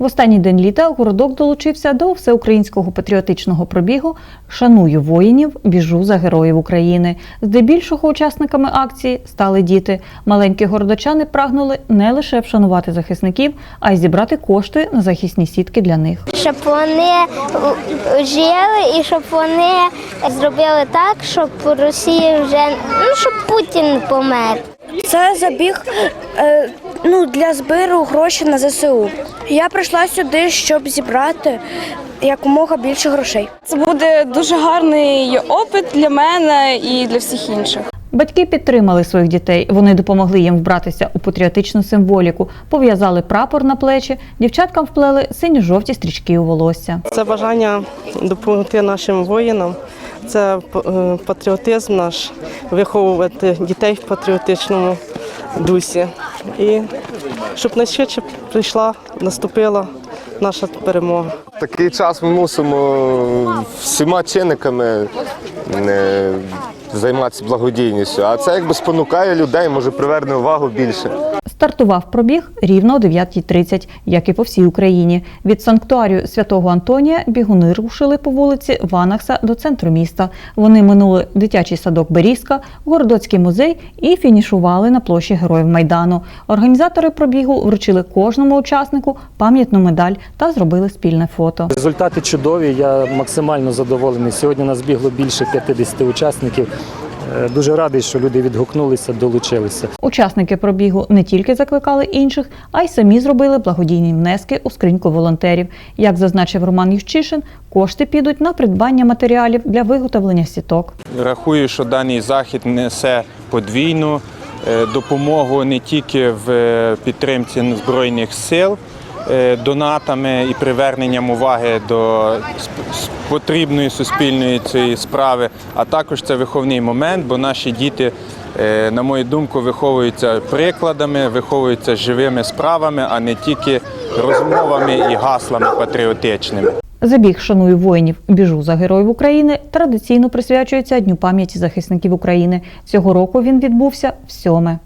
В останній день літа городок долучився до всеукраїнського патріотичного пробігу Шаную воїнів, біжу за героїв України. Здебільшого учасниками акції стали діти. Маленькі городочани прагнули не лише вшанувати захисників, а й зібрати кошти на захисні сітки для них. щоб вони жили і щоб вони зробили так, щоб Росія вже ну щоб Путін помер. Це забіг е, ну, для збору грошей на ЗСУ. Я прийшла сюди, щоб зібрати якомога більше грошей. Це буде дуже гарний опит для мене і для всіх інших. Батьки підтримали своїх дітей. Вони допомогли їм вбратися у патріотичну символіку, пов'язали прапор на плечі, дівчаткам вплели синьо-жовті стрічки у волосся. Це бажання допомогти нашим воїнам, це е, патріотизм наш, виховувати дітей в патріотичному дусі. І щоб найшвидше прийшла, наступила наша перемога. Такий час ми мусимо всіма чинниками е, займатися благодійністю. А це якби спонукає людей, може приверне увагу більше. Стартував пробіг рівно о 9.30, як і по всій Україні. Від санктуарію святого Антонія бігуни рушили по вулиці Ванахса до центру міста. Вони минули дитячий садок Берізка, Городоцький музей і фінішували на площі Героїв Майдану. Організатори пробігу вручили кожному учаснику пам'ятну медаль та зробили спільне фото. Результати чудові. Я максимально задоволений. Сьогодні нас бігло більше 50 учасників. Е, Дуже радий, що люди відгукнулися, долучилися. Учасники пробігу не тільки закликали інших, а й самі зробили благодійні внески у скриньку волонтерів. Як зазначив Роман Ющишин, кошти підуть на придбання матеріалів для виготовлення сіток. Рахую, що даний захід несе подвійну е, допомогу не тільки в е, підтримці Збройних сил донатами і приверненням уваги до потрібної суспільної цієї справи, а також це виховний момент, бо наші діти, е, на мою думку, виховуються прикладами, виховуються живими справами, а не тільки розмовами і гаслами патріотичними. Забіг шаную воїнів, біжу за героїв України традиційно присвячується Дню пам'яті захисників України. Цього року він відбувся в сьоме.